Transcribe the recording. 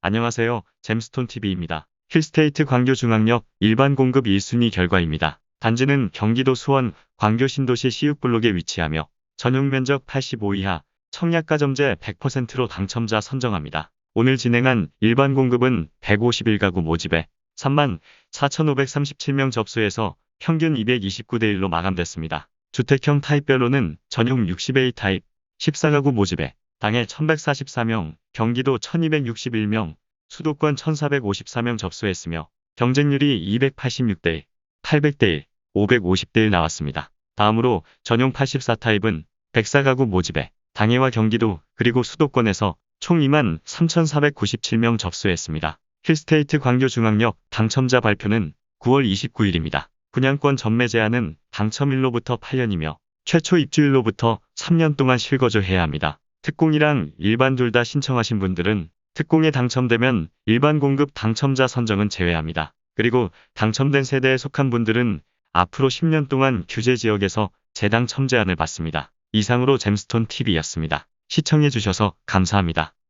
안녕하세요. 잼스톤TV입니다. 힐스테이트 광교중앙역 일반 공급 1순위 결과입니다. 단지는 경기도 수원 광교 신도시 시육블록에 위치하며 전용 면적 85 이하 청약가점제 100%로 당첨자 선정합니다. 오늘 진행한 일반 공급은 151가구 모집에 3만 4,537명 접수해서 평균 229대 1로 마감됐습니다. 주택형 타입별로는 전용 60A 타입 14가구 모집에 당해 1144명, 경기도 1261명, 수도권 1454명 접수했으며 경쟁률이 286대 1, 800대 1, 550대 1 나왔습니다. 다음으로 전용 84타입은 104가구 모집에 당해와 경기도 그리고 수도권에서 총 2만 3,497명 접수했습니다. 힐스테이트 광교중앙역 당첨자 발표는 9월 29일입니다. 분양권 전매 제한은 당첨일로부터 8년이며 최초 입주일로부터 3년 동안 실거주해야 합니다. 특공이랑 일반 둘 다 신청하신 분들은 특공에 당첨되면 일반 공급 당첨자 선정은 제외합니다. 그리고 당첨된 세대에 속한 분들은 앞으로 10년 동안 규제 지역에서 재당첨 제한을 받습니다. 이상으로 잼스톤 TV였습니다. 시청해주셔서 감사합니다.